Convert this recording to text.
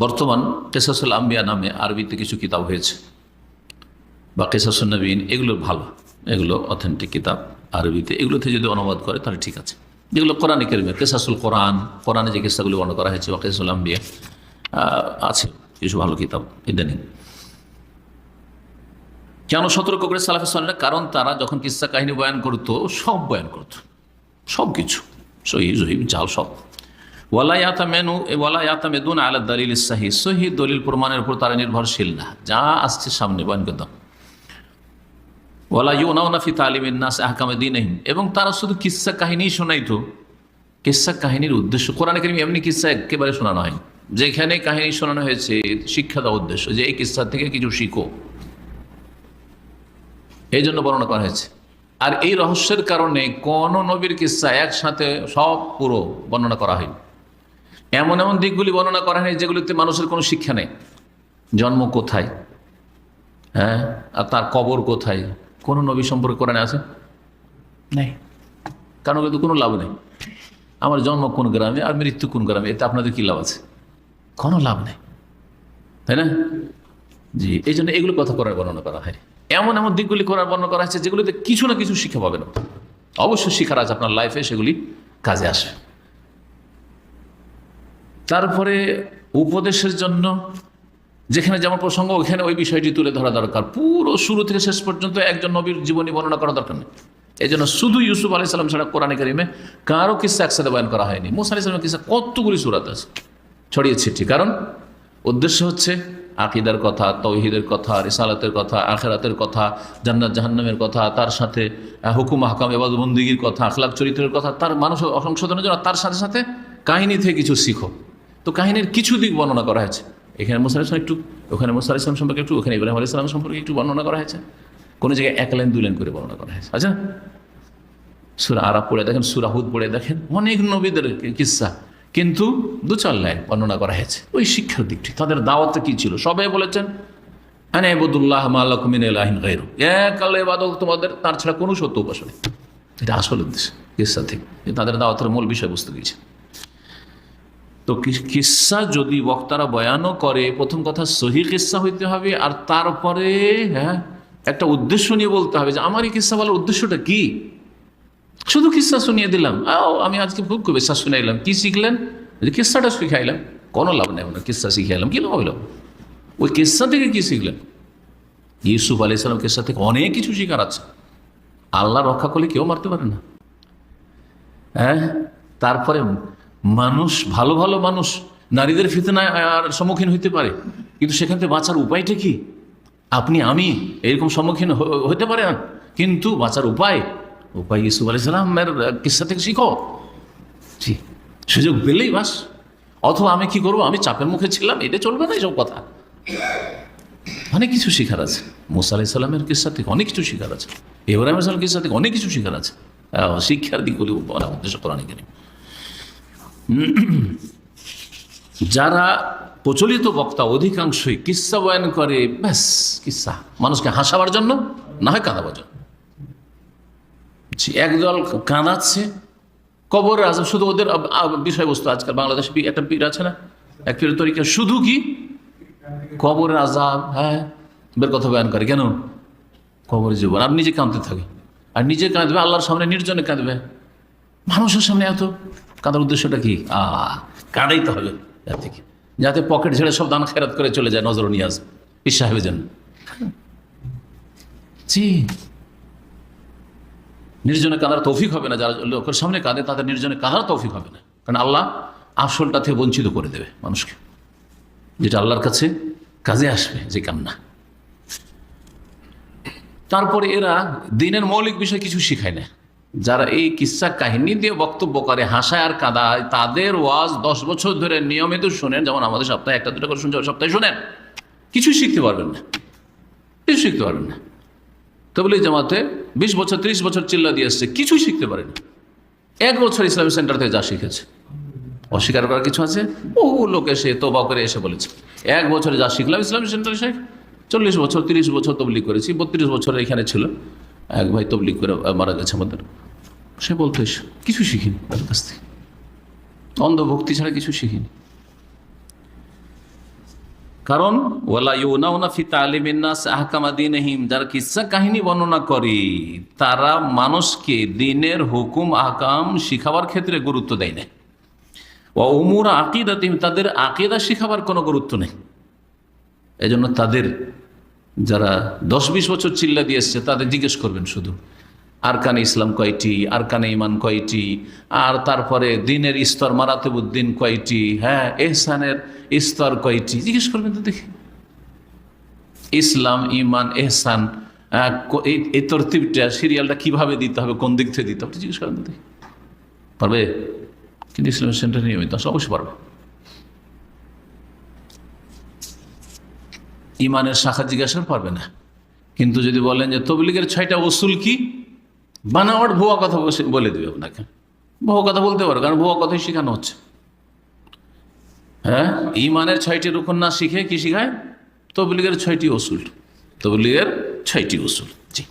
বর্তমান কেসাসুল আম্বিয়া নামে আরবিতে কিছু কিতাব হয়েছে। বা কেসাসুল নবীন এগুলো ভালো। এগুলো অথেন্টিক কিতাব আরবিতে। এগুলোতে যদি অনুবাদ করে, তাহলে ঠিক আছে। যেগুলো কোরআন কেরমে কেসাসুল কোরআন, কোরআনে যে কিস্সাগুলি বর্ণনা করা হয়েছে বা কেসাসুল আম্বিয়া আছে। কিছু ভালো কিতাব ইদানিং। কেন সতর্ক করে সালাফে সালারা কারণ তারা যখন কিস্সা কাহিনী বয়ান করতো, সব বয়ান করতো। সব কিছু সহি জহিব জাল সব। ওয়ালা ইয়াতা মেনু ওয়ালা ইয়াতা মেদুন দলিল দলিল প্রমাণের উপর তারা নির্ভরশীল না। যা আসছে সামনে ওয়ালা নাস আহকামে এবং তারা শুধু কাহিনীর উদ্দেশ্য। কোরআন এমনি একেবারে শোনানো হয় যেখানে কাহিনী শোনানো হয়েছে, শিক্ষা দেওয়া উদ্দেশ্য যে এই কিস্সা থেকে কিছু শিখো। এই জন্য বর্ণনা করা হয়েছে। আর এই রহস্যের কারণে কোন নবীর কিস্সা একসাথে সব পুরো বর্ণনা করা হয় এমন এমন দিকগুলি বর্ণনা করা হয় যেগুলিতে মানুষের কোনো শিক্ষা নেই। জন্ম কোথায়? হ্যাঁ? আর তার কবর কোথায়? কোন নবী সম্পর্কে কোরআনে আছে? নেই। কারণ কিন্তু কোনো লাভ নেই। আমার জন্ম কোন গ্রামে আর মৃত্যু কোন গ্রামে? এতে আপনাদের কী লাভ আছে? কোনো লাভ নেই। তাই না? জি এই জন্য এগুলো কথা করার বর্ণনা করা হয়। এমন এমন দিকগুলি করার বর্ণনা করা হয়েছে যেগুলিতে কিছু না কিছু শিক্ষা পাবেন। অবশ্যই শিখার আছে আপনার লাইফে সেগুলি কাজে আসবে। তারপরে উপদেশের জন্য যেখানে যেমন প্রসঙ্গ ওখানে ওই বিষয়টি তুলে ধরা দরকার। পুরো শুরু থেকে শেষ পর্যন্ত একজন নবীর জীবনী বর্ণনা করা দরকার নেই। এই জন্য শুধু ইউসুফ আলি সাল্লাম ছাড়া কোরআনে কারিমে কারও কিসা একসাথে বয়ান করা হয়নি। মুসা আলি সাল্লামের কিসা কতগুলি সুরাত আছে? ছড়িয়ে ছিটি কারণ উদ্দেশ্য হচ্ছে আকিদার কথা, তৌহিদের কথা, রিসালাতের কথা, আখেরাতের কথা, জান্নাত, জাহান্নামের কথা, তার সাথে হুকুম হাকাম এবাদ বন্দিগির কথা, আখলাক, চরিত্রের কথা, তার মানুষ সংশোধনের জন্য তার সাথে সাথে কাহিনী থেকে কিছু শিখো। তো কাহিনীর কিছু দিক বর্ণনা করা হয়েছে। এখানে মুসা ইসলাম একটু, ওখানে মুসা ইসলাম সম্পর্কে একটু, ওখানে ইব্রাহিম আলী সম্পর্কে একটু বর্ণনা করা হয়েছে। কোনো জায়গায় এক লাইন, দুই লাইন করে বর্ণনা করা হয়েছে। আচ্ছা সুরা আরব পড়ে দেখেন সুরাহুদ পড়ে দেখেন, অনেক নবীদের কিসা, কিন্তু দু চার লাইন বর্ণনা করা হয়েছে। ওই শিক্ষার দিকটি, তাদের দাওয়াত কি ছিল? সবাই বলেছেন হ্যাঁ এবুদুল্লাহ মাল্লাকুমিন এলাহিন গাইরু এক আল্লাহ তোমাদের, তার ছাড়া কোনো সত্য উপাসনা। এটা আসল উদ্দেশ্য, কিসা থেকে। তাদের দাওয়াতের মূল বিষয়বস্তু দিয়েছে তো কি- কিস্সা যদি বক্তারা বয়ানও করে, প্রথম কথা সহি কিস্সা হইতে হবে, আর তারপরে হ্যাঁ একটা উদ্দেশ্য নিয়ে বলতে হবে যে, আমার এই কিস্সা বলার উদ্দেশ্যটা কি? শুধু কিস্সা শুনিয়ে দিলাম। আমি আজকে খুব খুব কিস্সা শুনে এলাম কি শিখলেন? যে কিস্সাটা শিখাইলাম। কোনো লাভ নেই ওনার কিস্সা শিখাইলাম, কি লাভ ওই কিস্সা থেকে কি শিখলেন? ইউসুফ আলি সালাম কিস্সা থেকে অনেক কিছু শিকার আছে। আল্লাহ রক্ষা করলে কেউ মারতে পারে না। হ্যাঁ তারপরে মানুষ, ভালো ভালো মানুষ, নারীদের ফিতনায় আর সম্মুখীন হইতে পারে। কিন্তু সেখান থেকে বাঁচার উপায়টা কি? আপনি, আমি এরকম সম্মুখীন হতে পারে না। কিন্তু বাঁচার উপায় উপায় ইসুফ আলি সালামের কিসা থেকে শিখো? জি সুযোগ পেলেই বাস। অথবা আমি কি করব? আমি চাপের মুখে ছিলাম, এটা চলবে না এইসব কথা। অনেক কিছু শিখার আছে। মুসা আলাহি সাল্লামের কিসা থেকে অনেক কিছু শিখার আছে। ইব্রাহিম সাল্লাম কিসা থেকে অনেক কিছু শিখার আছে। শিক্ষার দিকগুলি বলা উদ্দেশ্য কোরআন কেন যারা প্রচলিত বক্তা অধিকাংশই কিস্সা বয়ান করে, ব্যাস কিস্সা মানুষকে হাসাবার জন্য, না হয় কাঁদাবার জন্য। একদল কাঁদাচ্ছে, কবর আছে, শুধু ওদের বিষয়বস্তু আজকাল বাংলাদেশে একটা পীর আছে না? এক পীর তরিকা, শুধু কি? কবরের আজাব হ্যাঁ বের কথা বয়ান করে। কেন? কবরের জীবন। আর নিজে কাঁদতে থাকে। আর নিজে কাঁদবে, আল্লাহর সামনে নির্জনে কাঁদবে। মানুষের সামনে এত কাঁদার উদ্দেশ্যটা কি? আ কাঁদাইতে হবে এর থেকে। যাতে পকেট ঝেড়ে সব দান খেরাত করে চলে যায় নজর নিয়ে আসবে। পীর সাহেবের জন্য। নির্জনে কাঁদার তৌফিক হবে না, যারা লোকের সামনে কাঁদে, তাদের নির্জনে কাঁদার তৌফিক হবে না। কারণ আল্লাহ আসলটা থেকে বঞ্চিত করে দেবে মানুষকে। যেটা আল্লাহর কাছে কাজে আসবে যে কান্না। তারপরে এরা দিনের মৌলিক বিষয় কিছু শিখায় না। যারা এই কিস্সা কাহিনী দিয়ে বক্তব্য করে, হাসায় আর কাদায়, তাদের ওয়াজ দশ বছর ধরে নিয়মিত শোনেন। যেমন আমাদের সপ্তাহে একটা, দুটো করে শুনছে সপ্তাহে শোনেন। কিছুই শিখতে পারবেন না। কিছু শিখতে পারবেন না। তবলিগ জামাতে বিশ বছর, ত্রিশ বছর চিল্লা দিয়ে এসছে, কিছুই শিখতে পারেনি। এক বছর ইসলামী সেন্টার থেকে যা শিখেছে। অস্বীকার করার কিছু আছে? বহু লোক এসে তোবা করে এসে বলেছে, এক বছরে যা শিখলাম ইসলামী সেন্টারে শেখ, চল্লিশ বছর, তিরিশ বছর তবলিগ করেছি, বত্রিশ বছর এখানে ছিল। এক ভাই তবলিগ করে মারা গেছে আমাদের। সে বলতো কিছু শিখিনি তার কাছ থেকে। অন্ধভক্তি ছাড়া কিছু শিখিনি। কারণ, ওয়ালা ইউনাউনা ফি তালিমিন্নাস আহকামা দিনহিম। যারা কিসা কাহিনী বর্ণনা করে, তারা মানুষকে দিনের হুকুম আহকাম শিখাবার ক্ষেত্রে গুরুত্ব দেয় না। ও উমুর আকিদাতিম, তাদের আকিদা শিখাবার কোনো গুরুত্ব নেই। এজন্য তাদের যারা দশ বিশ বছর চিল্লা দিয়ে এসছে, তাদের জিজ্ঞেস করবেন শুধু। আর কানে ইসলাম কয়টি? আর কানে ইমান কয়টি? আর তারপরে দিনের স্তর মারাতেবুদ্দিন কয়টি? হ্যাঁ এহসানের স্তর কয়টি? জিজ্ঞেস করবেন তো দেখি। ইসলাম ইমান এহসান এই তরতিবটা, সিরিয়ালটা কীভাবে দিতে হবে, কোন দিক থেকে দিতে হবে জিজ্ঞেস করেন তো দেখি। পারবে? কিন্তু ইসলামের সেন্টার নিয়মিত অবশ্যই পারবে। ইমানের শাখা জিজ্ঞাসা পারবে না। কিন্তু যদি বলেন যে তবলিগের ছয়টা ওসুল কি? বানাওয়ার ভুয়া কথা বলে দেবে আপনাকে। ভুয়া কথা বলতে পারো, কারণ ভুয়া কথাই শেখানো হচ্ছে। হ্যাঁ? ইমানের ছয়টি রুকন না শিখে কি শিখায়? তবলিগের ছয়টি ওসুল তবলিগের ছয়টি ওসুল জি।